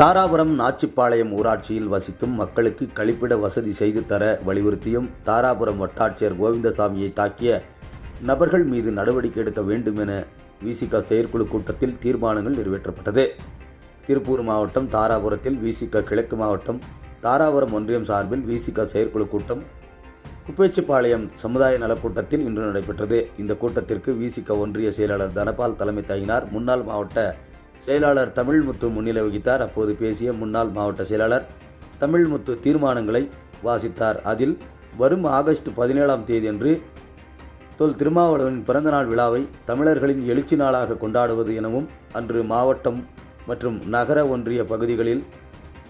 தாராபுரம் நாச்சிப்பாளையம் ஊராட்சியில் வசிக்கும் மக்களுக்கு கழிப்பிட வசதி செய்து தர வலியுறுத்தியும் தாராபுரம் வட்டாட்சியர் கோவிந்தசாமியை தாக்கிய நபர்கள் மீது நடவடிக்கை எடுக்க வேண்டும் என விசிக செயற்குழு கூட்டத்தில் தீர்மானங்கள் நிறைவேற்றப்பட்டது. திருப்பூர் மாவட்டம் தாராபுரத்தில் விசிக கிழக்கு மாவட்டம் தாராபுரம் ஒன்றியம் சார்பில் விசிக செயற்குழு கூட்டம் குப்பேச்சிப்பாளையம் சமுதாய நலக்கூட்டத்தில் இன்று நடைபெற்றது. இந்த கூட்டத்திற்கு விசிக ஒன்றிய செயலாளர் தனபால் தலைமை தாங்கினார். முன்னாள் மாவட்ட செயலாளர் தமிழ்முத்து முன்னிலை வகித்தார். அப்போது பேசிய முன்னாள் மாவட்ட செயலாளர் தமிழ்முத்து தீர்மானங்களை வாசித்தார். அதில் வரும் ஆகஸ்ட் பதினேழாம் தேதியன்று தொல் திருமாவளவனின் பிறந்தநாள் விழாவை தமிழர்களின் எழுச்சி நாளாக கொண்டாடுவது எனவும் அன்று மாவட்டம் மற்றும் நகர ஒன்றிய பகுதிகளில்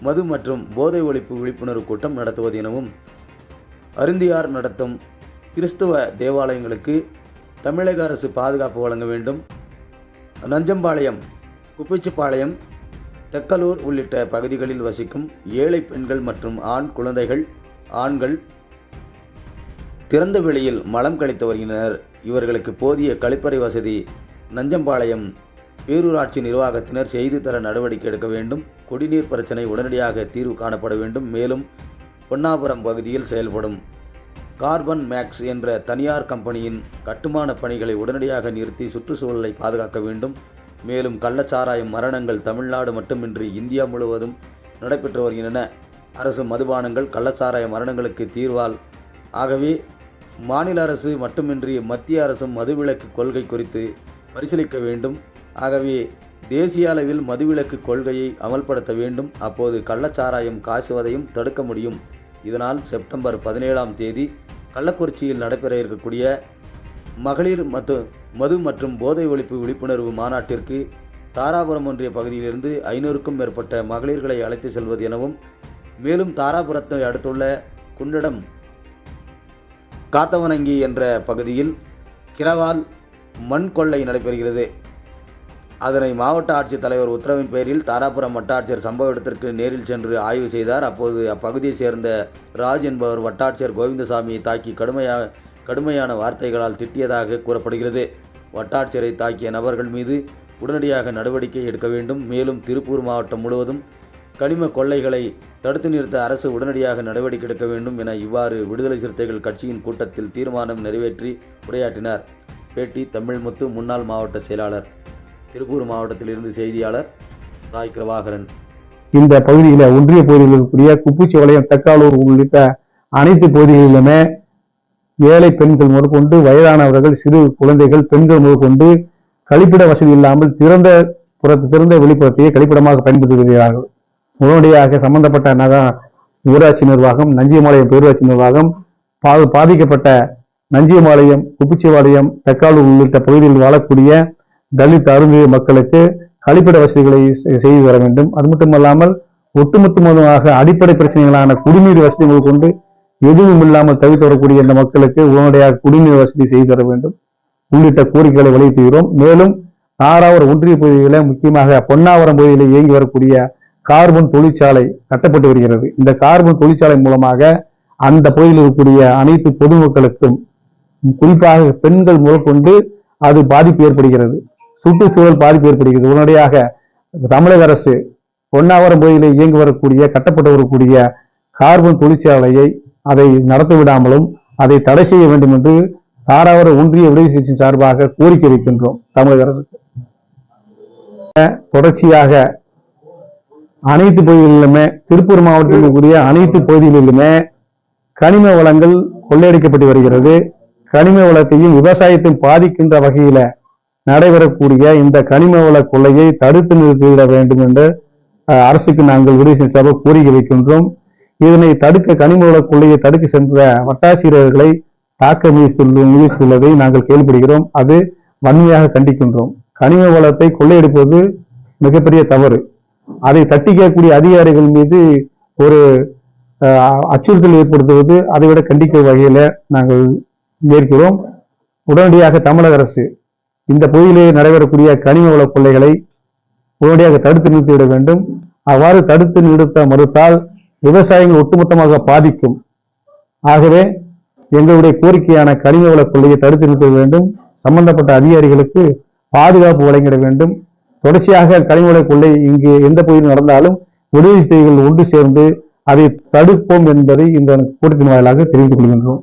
மது மற்றும் போதை ஒழிப்பு விழிப்புணர்வு கூட்டம் நடத்துவது எனவும் அருந்தியார் நடத்தும் கிறிஸ்துவ தேவாலயங்களுக்கு தமிழக அரசு பாதுகாப்பு வழங்க வேண்டும். நஞ்சம்பாளையம் குப்பிச்சிப்பாளையம் தெக்கலூர் உள்ளிட்ட பகுதிகளில் வசிக்கும் ஏழை பெண்கள் மற்றும் ஆண் குழந்தைகள் ஆண்கள் திறந்த வெளியில் மலம் கழித்து வருகின்றனர். இவர்களுக்கு போதிய கழிப்பறை வசதி நஞ்சம்பாளையம் பேரூராட்சி நிர்வாகத்தினர் செய்து தர நடவடிக்கை எடுக்க வேண்டும். குடிநீர் பிரச்சினை உடனடியாக தீர்வு காணப்பட வேண்டும். மேலும் பொன்னாபுரம் பகுதியில் செயல்படும் கார்பன் மேக்ஸ் என்ற தனியார் கம்பெனியின் கட்டுமான பணிகளை உடனடியாக நிறுத்தி சுற்றுச்சூழலை பாதுகாக்க வேண்டும். மேலும் கள்ளச்சாராயம் மரணங்கள் தமிழ்நாடு மட்டுமின்றி இந்தியா முழுவதும் நடைபெற்று வருகின்றன. அரசு மதுபானங்கள் கள்ளச்சாராய மரணங்களுக்கு தீர்வால். ஆகவே மாநில அரசு மட்டுமின்றி மத்திய அரசும் மதுவிலக்கு கொள்கை குறித்து பரிசீலிக்க வேண்டும். ஆகவே தேசிய அளவில் மதுவிலக்கு கொள்கையை அமல்படுத்த வேண்டும். அப்போது கள்ளச்சாராயம் காசுவதையும் தடுக்க முடியும். இதனால் செப்டம்பர் பதினேழாம் தேதி கள்ளக்குறிச்சியில் நடைபெற இருக்கக்கூடிய மகளிர் மற்றும் மது மற்றும் போதை ஒழிப்பு விழிப்புணர்வு மாநாட்டிற்கு தாராபுரம் ஒன்றிய பகுதியிலிருந்து ஐநூறுக்கும் மேற்பட்ட மகளிர்களை அழைத்து செல்வது எனவும் மேலும் தாராபுரத்தை அடுத்துள்ள குன்னிடம் காத்தவனங்கி என்ற பகுதியில் கிரவால் மண் கொள்ளை நடைபெறுகிறது. அதனை மாவட்ட ஆட்சித்தலைவர் உத்தரவின் பேரில் தாராபுரம் வட்டாட்சியர் சம்பவ இடத்திற்கு நேரில் சென்று ஆய்வு செய்தார். அப்போது அப்பகுதியைச் சேர்ந்த ராஜ் என்பவர் வட்டாட்சியர் கோவிந்தசாமியை தாக்கி கடுமையாக கடுமையான வார்த்தைகளால் திட்டியதாக கூறப்படுகிறது. வட்டாட்சியரை தாக்கிய நபர்கள் மீது உடனடியாக நடவடிக்கை எடுக்க வேண்டும். மேலும் திருப்பூர் மாவட்டம் முழுவதும் கனிம கொள்ளைகளை தடுத்து நிறுத்த அரசு உடனடியாக நடவடிக்கை எடுக்க வேண்டும் என இவ்வாறு விடுதலை சிறுத்தைகள் கட்சியின் கூட்டத்தில் தீர்மானம் நிறைவேற்றி உரையாற்றினார். பேட்டி தமிழ்முத்து முன்னாள் மாவட்ட செயலாளர். திருப்பூர் மாவட்டத்திலிருந்து செய்தியாளர் சாய் கிரபாகரன். இந்த பகுதியில் ஒன்றிய பகுதியில் இருக்கக்கூடிய குப்புச்சிபாளையம் தக்காளூர் உள்ளிட்ட அனைத்து பகுதிகளிலுமே ஏழை பெண்கள் முதற்கொண்டு வயதானவர்கள் சிறு குழந்தைகள் பெண்கள் முதற்கொண்டு கழிப்பிட வசதி இல்லாமல் திறந்த புறத்து திறந்த வெளிப்புறத்தையே கழிப்பிடமாக பயன்படுத்துகிறார்கள். உடனடியாக சம்பந்தப்பட்ட நக ஊராட்சி நிர்வாகம் நஞ்சியமாலயம் பேரூராட்சி நிர்வாகம் பா பாதிக்கப்பட்ட நஞ்சியமாலயம் குப்பிச்சிபாளையம் தக்காளூர் உள்ளிட்ட பகுதிகளில் வாழக்கூடிய தலித் அருந்திய மக்களுக்கு கழிப்பிட வசதிகளை செய்து தர வேண்டும். அது மட்டுமல்லாமல் ஒட்டுமொத்தமாக அடிப்படை பிரச்சனைகளான குடிநீர் வசதி முதல் கொண்டு எதுவும் இல்லாமல் தவித்து வரக்கூடிய இந்த மக்களுக்கு உடனடியாக குடிநீர் வசதி செய்து தர வேண்டும். உள்ளிட்ட கோரிக்கைகளை வலியுறுத்துகிறோம் மேலும் ஆறாவது ஒன்றிய பகுதிகளில் முக்கியமாக பொன்னாவரம் பகுதியில் இயங்கி வரக்கூடிய கார்பன் தொழிற்சாலை கட்டப்பட்டு வருகிறது. இந்த கார்பன் தொழிற்சாலை மூலமாக அந்த பகுதியில் இருக்கக்கூடிய அனைத்து பொதுமக்களுக்கும் குறிப்பாக பெண்கள் முதற்கொண்டு அது பாதிப்பு ஏற்படுகிறது. சுற்றுச்சூழல் பாதிப்பு ஏற்படுகிறது. உடனடியாக தமிழக அரசு பொன்னாவரம் பகுதியில் இயங்கி வரக்கூடிய கட்டப்பட்டு வரக்கூடிய கார்பன் தொழிற்சாலையை அதை நடத்த விடாமலும் அதை தடை செய்ய வேண்டும் என்று தாராவர ஒன்றிய விடுதலை கட்சியின் சார்பாக கோரிக்கை வைக்கின்றோம் தமிழக அரசுக்கு. தொடர்ச்சியாக அனைத்து பகுதிகளிலுமே திருப்பூர் மாவட்டத்தில் இருக்கக்கூடிய அனைத்து பகுதிகளிலுமே கனிம வளங்கள் கொள்ளையடிக்கப்பட்டு வருகிறது. கனிம வளத்தையும் விவசாயத்தையும் பாதிக்கின்ற வகையில நடைபெறக்கூடிய இந்த கனிம வள கொள்ளையை தடுத்து நிறுத்திவிட வேண்டும் என்று அரசுக்கு நாங்கள் விடுதலை சார்பாக கோரிக்கை வைக்கின்றோம். இதனை தடுக்க கனிம வள கொள்ளையை தடுக்க சென்ற வட்டாசிரியர்களை தாக்க முயற்சியுள்ளதை நாங்கள் கேள்விப்படுகிறோம். அது வன்மையாக கண்டிக்கின்றோம். கனிம வளத்தை கொள்ளையடிப்பது மிகப்பெரிய தவறு. அதை தட்டி கேட்கக்கூடிய அதிகாரிகள் மீது ஒரு அச்சுறுத்தல் ஏற்படுத்துவது அதை விட கண்டிக்க வகையில் நாங்கள் ஏற்கிறோம். உடனடியாக தமிழக அரசு இந்த பகுதியிலே நடைபெறக்கூடிய கனிம வள கொள்ளைகளை உடனடியாக தடுத்து நிறுத்திவிட வேண்டும். அவ்வாறு தடுத்து நிறுத்த மறுத்தால் விவசாயிகள் ஒட்டுமொத்தமாக பாதிக்கும். ஆகவே எங்களுடைய கோரிக்கையான கனிம வள கொள்ளையை தடுத்து நிறுத்த வேண்டும். சம்பந்தப்பட்ட அதிகாரிகளுக்கு பாதுகாப்பு வழங்கிட வேண்டும். தொடர்ச்சியாக கனிம வள கொள்ளை இங்கு எந்த பகுதியில் நடந்தாலும் விடுதலை செய்திகள் ஒன்று சேர்ந்து அதை தடுப்போம் என்பதை இந்த கூட்டத்தின் வாயிலாக தெரிவித்துக் கொள்கின்றோம்.